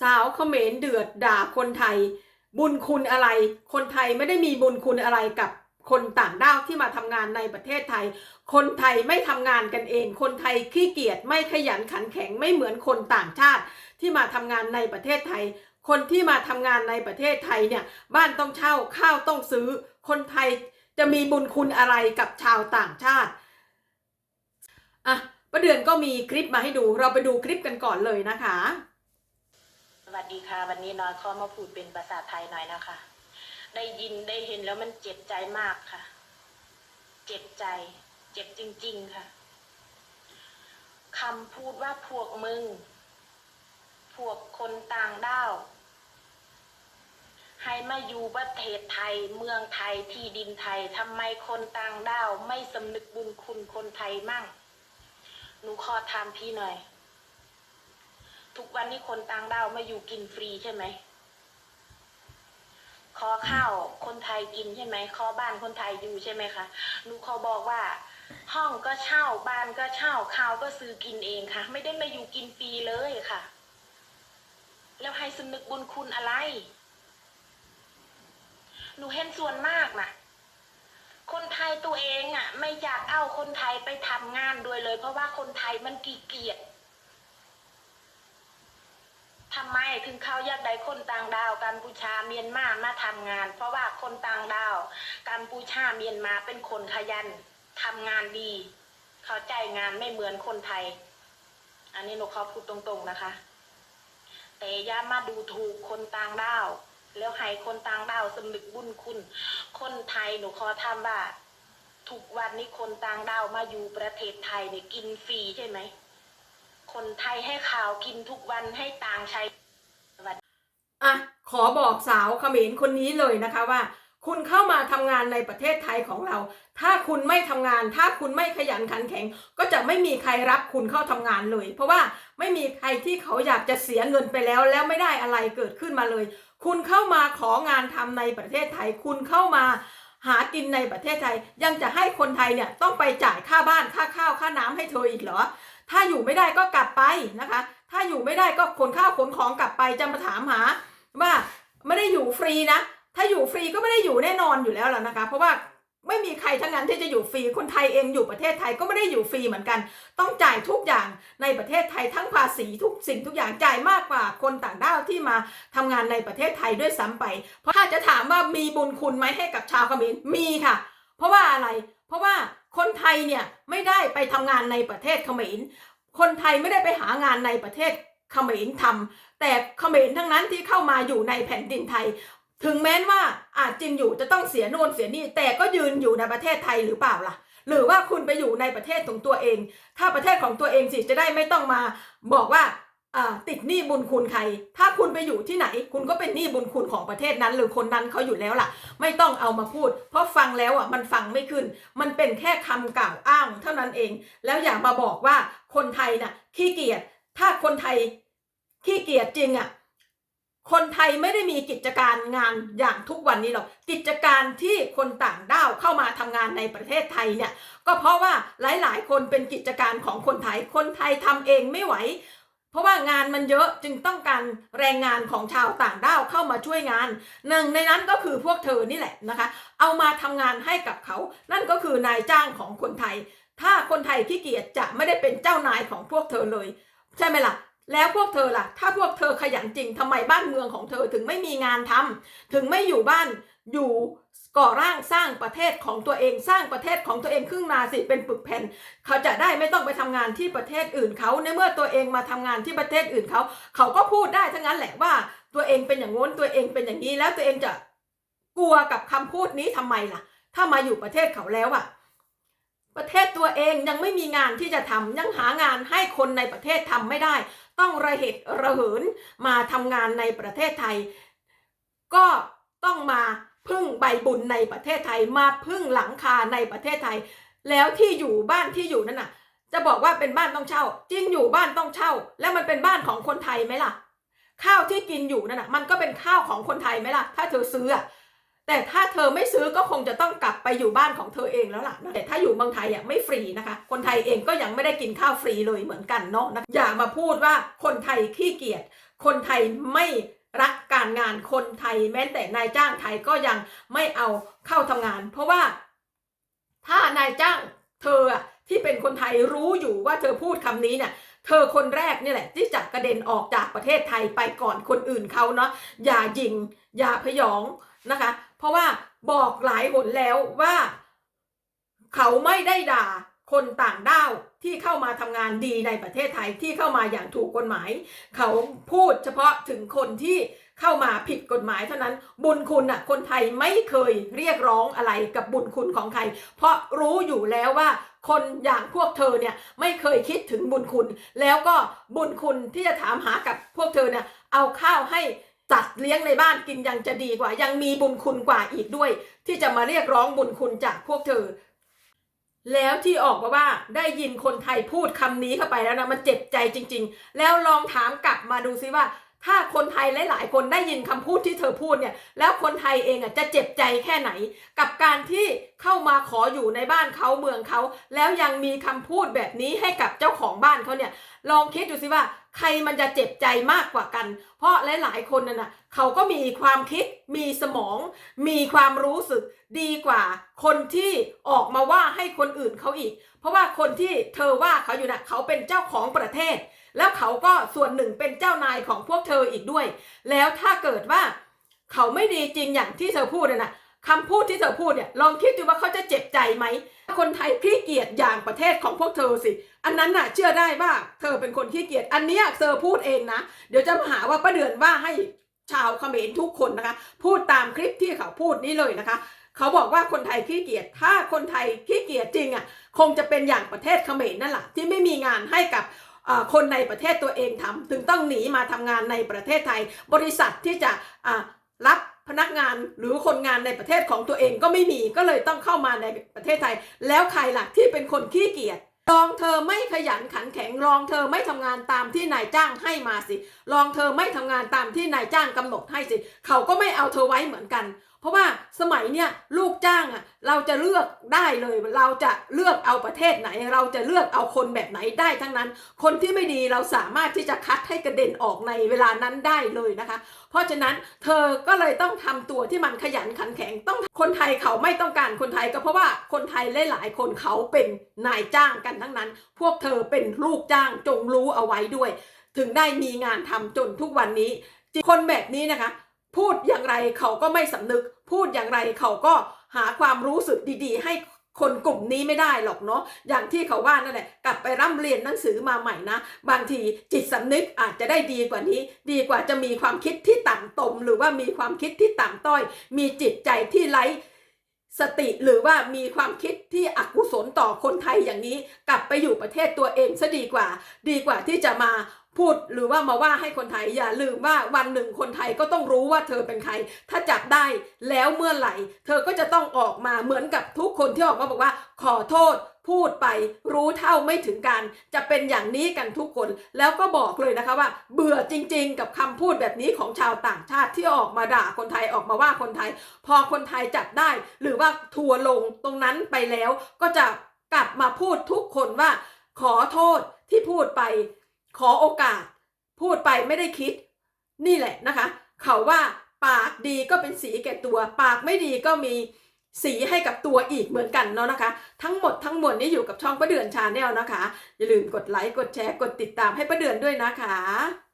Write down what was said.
สาวเขมรเดือดด่าคนไทย บุญคุณอะไร คนไทยไม่ได้มีบุญคุณอะไรกับคนต่างด้าวที่มาทำงานในประเทศไทย คนไทยไม่ทำงานกันเอง คนไทยขี้เกียจไม่ขยันขันแข็งไม่เหมือนคนต่างชาติที่มาทำงานในประเทศไทย คนที่มาทำงานในประเทศไทยเนี่ยบ้านต้องเช่าข้าวต้องซื้อ คนไทยจะมีบุญคุณอะไรกับชาวต่างชาติอะประเดือนก็มีคลิปมาให้ดู เราไปดูคลิปกันก่อนเลยนะคะ สวัสดีค่ะ วันนี้น้อยขอมาพูดเป็นภาษาไทยหน่อยนะคะ ได้ยินได้เห็นแล้วมันเจ็บใจมากค่ะ เจ็บใจ เจ็บจริง ๆค่ะคำพูดว่าพวกมึง พวกคนต่างด้าว ให้มาอยู่ประเทศไทย เมืองไทยที่ดินไทยทำไมคนต่างด้าว ไม่สำนึกบุญคุณคนไทยมั่ง หนูขอถามพี่หน่อย ทุกวันนี้คนต่างด้าวมาอยู่กินฟรีใช่ไหมขอข้าวคนไทยกินใช่ไหมขอบ้านคนไทยอยู่ใช่ไหมคะหนูขอบอกว่า ห้องก็เช่าบ้านก็เช่าข้าวก็ซื้อกินเองค่ะ ไม่ได้มาอยู่กินฟรีเลยค่ะ แล้วให้สนึกบุญคุณอะไร หนูเห็นส่วนมากน่ะคนไทยตัวเองอะ ไม่อยากเอาคนไทยไปทำงานด้วยเลย เพราะว่าคนไทยมันกีเกียจ ทำไมถึงเขาอยากได้คนต่างดาวกัมพูชาเมียนมามาทำงาน เพราะว่าคนต่างดาวกัมพูชาเมียนมาเป็นคนขยันทำงานดี เขาใจงานไม่เหมือนคนไทย อันนี้หนูขอพูดตรงๆนะคะ แต่อย่ามาดูถูกคนต่างดาวแล้วให้คนต่างดาวสำนึกบุญคุณ คนไทยหนูขอทำว่าทุกวันนี้คนต่างดาวมาอยู่ประเทศไทยเนี่ยกินฟรีใช่ไหม คนไทยให้ข่าวกินทุกวันให้ต่างใช้อะขอบอกสาวเขมรคนนี้เลยนะคะว่า คุณเข้ามาทำงานในประเทศไทยของเรา ถ้าคุณไม่ทำงาน ถ้าคุณไม่ขยันขันแข็ง ก็จะไม่มีใครรับคุณเข้าทำงานเลย เพราะว่าไม่มีใครที่เขาอยากจะเสียเงินไปแล้ว แล้วไม่ได้อะไรเกิดขึ้นมาเลย คุณเข้ามาของานทำในประเทศไทย คุณเข้ามาหากินในประเทศไทย ยังจะให้คนไทยเนี่ยต้องไปจ่ายค่าบ้านค่าข้าวค่าน้ำให้เธออีกเหรอ ถ้าอยู่ไม่ได้ก็กลับไปนะคะ ถ้าอยู่ไม่ได้ก็ขนข้าวขนของกลับไปจะมาถามหาว่าไม่ได้อยู่ฟรีนะ ถ้าอยู่ฟรีก็ไม่ได้อยู่แน่นอนอยู่แล้วแล่ะนะคะ เพราะว่าไม่มีใครทั้งนั้นที่จะอยู่ฟรี คนไทยเองอยู่ประเทศไทยก็ไม่ได้อยู่ฟรีเหมือนกัน ต้องจ่ายทุกอย่างในประเทศไทยทั้งภาษีทุกสิ่งทุกอย่างจ่ายมากกว่าคนต่างด้าวที่มาทำงานในประเทศไทยด้วยซ้ำไป เพราะถ้าจะถามว่ามีบุญคุณไหมให้กับชาวเขมรมีค่ะ เพราะว่าอะไร เพราะว่า คนไทยเนี่ยไม่ได้ไปทำงานในประเทศเขมร คนไทยไม่ได้ไปหางานในประเทศเขมรทำแต่เขมรทั้งนั้นที่เข้ามาอยู่ในแผ่นดินไทย ถึงแม้ว่าอาจจริงอยู่จะต้องเสียโน่นเสียนี่แต่ก็ยืนอยู่ในประเทศไทยหรือเปล่าล่ะ หรือว่าคุณไปอยู่ในประเทศของตัวเอง ถ้าประเทศของตัวเองสิจะได้ไม่ต้องมาบอกว่า ติดหนี้บุญคุณใคร ถ้าคุณไปอยู่ที่ไหน คุณก็เป็นหนี้บุญคุณของประเทศนั้น หรือคนนั้นเขาอยู่แล้วล่ะ ไม่ต้องเอามาพูด เพราะฟังแล้วอะมันฟังไม่ขึ้น มันเป็นแค่คำกล่าวอ้าง เท่านั้นเอง แล้วอย่ามาบอกว่าคนไทยน่ะขี้เกียจ ถ้าคนไทยขี้เกียจจริงอะ คนไทยไม่ได้มีกิจการงานอย่างทุกวันนี้หรอก กิจการที่คนต่างด้าวเข้ามาทำงานในประเทศไทยเนี่ย ก็เพราะว่าหลายๆ คนเป็นกิจการของคนไทย คนไทยทำเองไม่ไหว เพราะว่างานมันเยอะจึงต้องการแรงงานของชาวต่างด้าวเข้ามาช่วยงานหนึ่งในนั้นก็คือพวกเธอนี่แหละนะคะ เอามาทำงานให้กับเขา นั่นก็คือนายจ้างของคนไทย ถ้าคนไทยขี้เกียจจะไม่ได้เป็นเจ้านายของพวกเธอเลย ใช่ไหมล่ะ แล้วพวกเธอล่ะ ถ้าพวกเธอขยันจริงทำไมบ้านเมืองของเธอถึงไม่มีงานทำถึงไม่อยู่บ้านอยู่ก่อร่างสร้างประเทศของตัวเองสร้างประเทศของตัวเองขึ้นมาสิเป็นปึกแผ่น เขาจะได้ไม่ต้องไปทำงานที่ประเทศอื่นเขาในเมื่อตัวเองมาทำงานที่ประเทศอื่นเขาเขาก็พูดได้ทั้งนั้นแหละว่าตัวเองเป็นอย่างโน้นตัวเองเป็นอย่างนี้แล้วตัวเองจะกลัวกับคำพูดนี้ทำไมล่ะ ถ้ามาอยู่ประเทศเขาแล้วอะประเทศตัวเองยังไม่มีงานที่จะทำยังหางานให้คนในประเทศทำไม่ได้ ต้องระเหตุระเหินมาทำงานในประเทศไทย ก็ต้องมาพึ่งใบบุญในประเทศไทย มาพึ่งหลังคาในประเทศไทย แล้วที่อยู่บ้านที่อยู่นั่นน่ะ จะบอกว่าเป็นบ้านต้องเช่า จริงอยู่บ้านต้องเช่า แล้วมันเป็นบ้านของคนไทยไหมล่ะ ข้าวที่กินอยู่นั่นน่ะ มันก็เป็นข้าวของคนไทยไหมล่ะ ถ้าเธอซื้ออะ แต่ถ้าเธอไม่ซื้อก็คงจะต้องกลับไปอยู่บ้านของเธอเองแล้วล่ะแต่ถ้าอยู่เมืองไทยอะไม่ฟรีนะคะ คนไทยเองก็ยังไม่ได้กินข้าวฟรีเลยเหมือนกันเนาะนะอย่ามาพูดว่าคนไทยขี้เกียจคนไทยไม่รักการงานคนไทยแม้แต่นายจ้างไทยก็ยังไม่เอาเข้าทำงาน เพราะว่า ถ้านายจ้างเธออะที่เป็นคนไทยรู้อยู่ว่าเธอพูดคำนี้เนี่ยเธอคนแรกนี่แหละ ที่จะกระเด็นออกจากประเทศไทยไปก่อนคนอื่นเขาเนาะอย่ายิง อย่าพยอง นะคะ เพราะว่าบอกหลายหนแล้วว่า เขาไม่ได้ด่าคนต่างด้าวที่เข้ามาทำงานดีในประเทศไทยที่เข้ามาอย่างถูกกฎหมาย เขาพูดเฉพาะถึงคนที่เข้ามาผิดกฎหมายเท่านั้น บุญคุณน่ะคนไทยไม่เคยเรียกร้องอะไรกับบุญคุณของใคร เพราะรู้อยู่แล้วว่าคนอย่างพวกเธอเนี่ยไม่เคยคิดถึงบุญคุณ แล้วก็บุญคุณที่จะถามหากับพวกเธอเนี่ยเอาข้าวให้ จัดเลี้ยงในบ้านกินยังจะดีกว่า ยังมีบุญคุณกว่าอีกด้วย ที่จะมาเรียกร้องบุญคุณจากพวกเธอ แล้วที่ออกมาว่าได้ยินคนไทยพูดคำนี้เข้าไปแล้วนะมันเจ็บใจจริง ๆ แล้วลองถามกลับมาดูซิว่า ถ้าคนไทยหลาย ๆ คนได้ยินคำพูดที่เธอพูดเนี่ย แล้วคนไทยเองอะจะเจ็บใจแค่ไหน กับการที่เข้ามาขออยู่ในบ้านเขาเมืองเขา แล้วยังมีคำพูดแบบนี้ให้กับเจ้าของบ้านเขาเนี่ย ลองคิดดูสิว่า ใครมันจะเจ็บใจมากกว่ากัน เพราะหลายๆคนนั่นน่ะเขาก็มีความคิดมีสมอง มีความรู้สึกดีกว่า คนที่ออกมาว่าให้คนอื่นเขาอีก เพราะว่าคนที่เธอว่าเขาอยู่น่ะเขาเป็นเจ้าของประเทศ แล้วเขาก็ส่วนหนึ่งเป็นเจ้านายของพวกเธออีกด้วย แล้วถ้าเกิดว่า เขาไม่ดีจริงอย่างที่เธอพูดน่ะนะคำพูดที่เธอพูดเนี่ยลองคิดดูว่าเขาจะเจ็บใจไหมคนไทยขี้เกียจอย่างประเทศของพวกเธอสิอันนั้นน่ะเชื่อได้ว่าเธอเป็นคนขี้เกียจอันนี้เธอพูดเองนะ เดี๋ยวจะมาหาว่าป้าเดือนว่าให้ชาวเขมรทุกคนนะคะ พูดตามคลิปที่เขาพูดนี้เลยนะคะ เขาบอกว่าคนไทยขี้เกียจถ้าคนไทยขี้เกียจจริงอะคงจะเป็นอย่างประเทศเขมรนั่นแหละที่ไม่มีงานให้กับคนในประเทศตัวเองทำถึงต้องหนีมาทำงานในประเทศไทย บริษัทที่จะรับพนักงานหรือคนงานในประเทศของตัวเองก็ไม่มีก็เลยต้องเข้ามาในประเทศไทย แล้วใครล่ะที่เป็นคนขี้เกียจ ลองเธอไม่ขยันขันแข็งลองเธอไม่ทำงานตามที่นายจ้างให้มาสิ ลองเธอไม่ทำงานตามที่นายจ้างกำหนดให้สิ เขาก็ไม่เอาเธอไว้เหมือนกัน ราะว่าสมัยเนี้ยลูกจ้างอะเราจะเลือกได้เลยเราจะเลือกเอาประเทศไหน เราจะเลือกเอาคนแบบไหนได้ทั้งนั้น คนที่ไม่ดีเราสามารถที่จะคัดให้กระเด็นออกในเวลานั้นได้เลยนะคะ เพราะฉะนั้นเธอก็เลยต้องทำตัวที่มันขยันขันแข็งต้องคนไทยเขาไม่ต้องการคนไทยก็เพราะว่าคนไทยหลายๆคนเขาเป็นนายจ้างกันทั้งนั้น พวกเธอเป็นลูกจ้างจงรู้เอาไว้ด้วย ถึงได้มีงานทำจนทุกวันนี้คนแบบนี้นะคะ พูดอย่างไรเขาก็ไม่สำนึก พูดอย่างไรเขาก็หาความรู้สึกดีๆ ให้คนกลุ่มนี้ไม่ได้หรอกเนาะอย่างที่เขาว่านั่นแหละกลับไปร่ำเรียนหนังสือมาใหม่นะ บางทีจิตสำนึกอาจจะได้ดีกว่านี้ ดีกว่าจะมีความคิดที่ต่ำตม หรือว่ามีความคิดที่ต่ำต้อย มีจิตใจที่ไร้สติหรือว่ามีความคิดที่อกุศลต่อคนไทยอย่างนี้ กลับไปอยู่ประเทศตัวเองซะดีกว่า ดีกว่าที่จะมา พูดหรือว่ามาว่าให้คนไทยอย่าลืมว่าวันหนึ่งคนไทยก็ต้องรู้ว่าเธอเป็นใคร ถ้าจับได้แล้วเมื่อไหร่ เธอก็จะต้องออกมาเหมือนกับทุกคนที่ออกมาบอกว่า ขอโทษพูดไปรู้เท่าไม่ถึงการจะเป็นอย่างนี้กันทุกคน แล้วก็บอกเลยนะคะว่า เบื่อจริง ๆ กับคำพูดแบบนี้ของชาวต่างชาติที่ออกมาด่าคนไทยออกมาว่าคนไทย พอคนไทยจับได้ หรือว่าทัวลงตรงนั้นไปแล้ว ก็จะกลับมาพูดทุกคนว่า ขอโทษที่พูดไป ขอโอกาส พูดไปไม่ได้คิด นี่แหละนะคะ เขาว่าปากดีก็เป็นสีแก่ตัว ปากไม่ดีก็มีสีให้กับตัวอีกเหมือนกันเนาะนะคะ ทั้งหมดทั้งมวลนี้อยู่กับช่องประเดือนชาแนลนะคะ อย่าลืมกดไลค์กดแชร์กดติดตามให้ประเดือนด้วยนะคะ